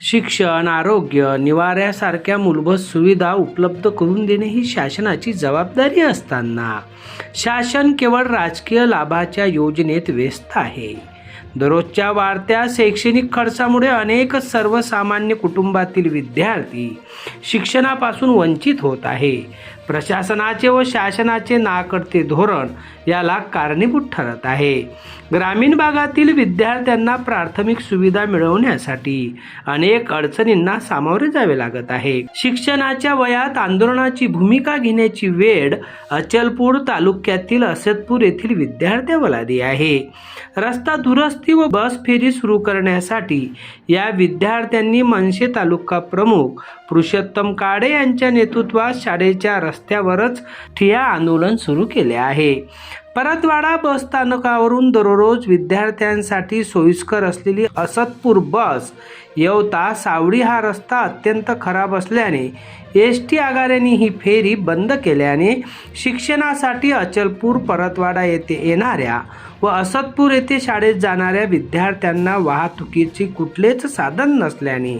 शिक्षण आरोग्य निवाऱ्यासारख्या मूलभूत सुविधा उपलब्ध करून देणे ही शासनाची जबाबदारी असताना. शासन केवळ राजकीय लाभाच्या योजनेत व्यस्त आहे. दररोजच्या वाढत्या शैक्षणिक खर्चामुळे अनेक सर्वसामान्य कुटुंबातील विद्यार्थी शिक्षणापासून वंचित होत आहे. प्रशासनाचे व शासनाचे नाकडते धोरण याला कारणीभूत ठरत आहे. ग्रामीण भागातील विद्यार्थ्यांना प्राथमिक सुविधा मिळवण्यासाठी अनेक अडचणींना सामोरे जावे लागत आहे. शिक्षणाच्या वयात आंदोलनाची भूमिका घेण्याची वेळ अचलपूर तालुक्यातील असतपूर येथील विद्यार्थ्यावर आहे. रस्ता दुरुस्ती व बस फेरी सुरू करण्यासाठी या विद्यार्थ्यांनी मनसे तालुका प्रमुख पुरुषोत्तम काडे यांच्या नेतृत्वात शाळेच्या रस्त्यावरच ठिया आंदोलन सुरू केले आहे. परतवाडा बस स्थानकावरून दररोज विद्यार्थ्यांसाठी सोयीस्कर असलेली असतपूर बस येवता सावडी हा रस्ता अत्यंत खराब असल्याने एस टी आगारांनी ही फेरी बंद केल्याने शिक्षणासाठी अचलपूर परतवाडा येथे येणाऱ्या व असतपूर येथे शाळेत जाणाऱ्या विद्यार्थ्यांना वाहतुकीचे कुठलेच साधन नसल्याने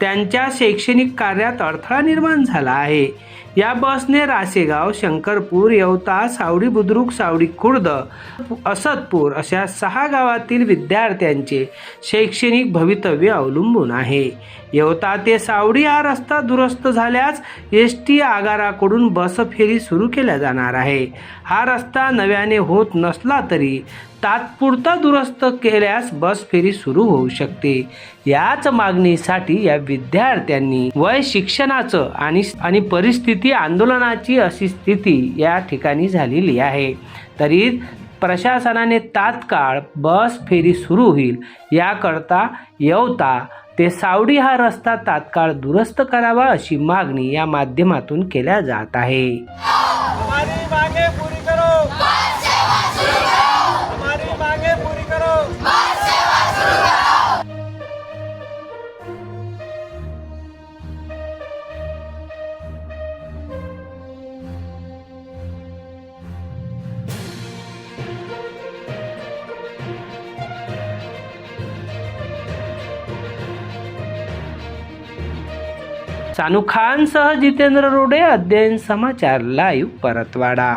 त्यांच्या शैक्षणिक कार्यात अडथळा निर्माण झाला आहे. या बसने रासेगाव शंकरपूर येवता सावडी बुद्रुक सावडी खुर्द असदपूर अशा सहा गावातील विद्यार्थ्यांचे शैक्षणिक भवितव्य अवलंबून आहे. येवता ते सावडी हा रस्ता दुरुस्त झाल्यास एस टी आगाराकडून बस फेरी सुरू केल्या जाणार आहे. हा रस्ता नव्याने होत नसला तरी तात्पुरता दुरुस्त केल्यास बस फेरी सुरू होऊ शकते. याच मागणीसाठी या विद्यार्थ्यांनी वय शिक्षणाचं आणि आणि परिस्थिती आंदोलनाची अशी स्थिती या ठिकाणी झालेली आहे. तरी प्रशासनाने तात्काळ बस फेरी सुरू होईल याकरता येवता ते सावडी हा रस्ता तात्काळ दुरुस्त करावा अशी मागणी या माध्यमातून केल्या जात आहे. શાહરૂખ ખાન સહ જીતેન્દ્ર રોડે અધ્યયન સમાચાર લાઈવ પરતવાડા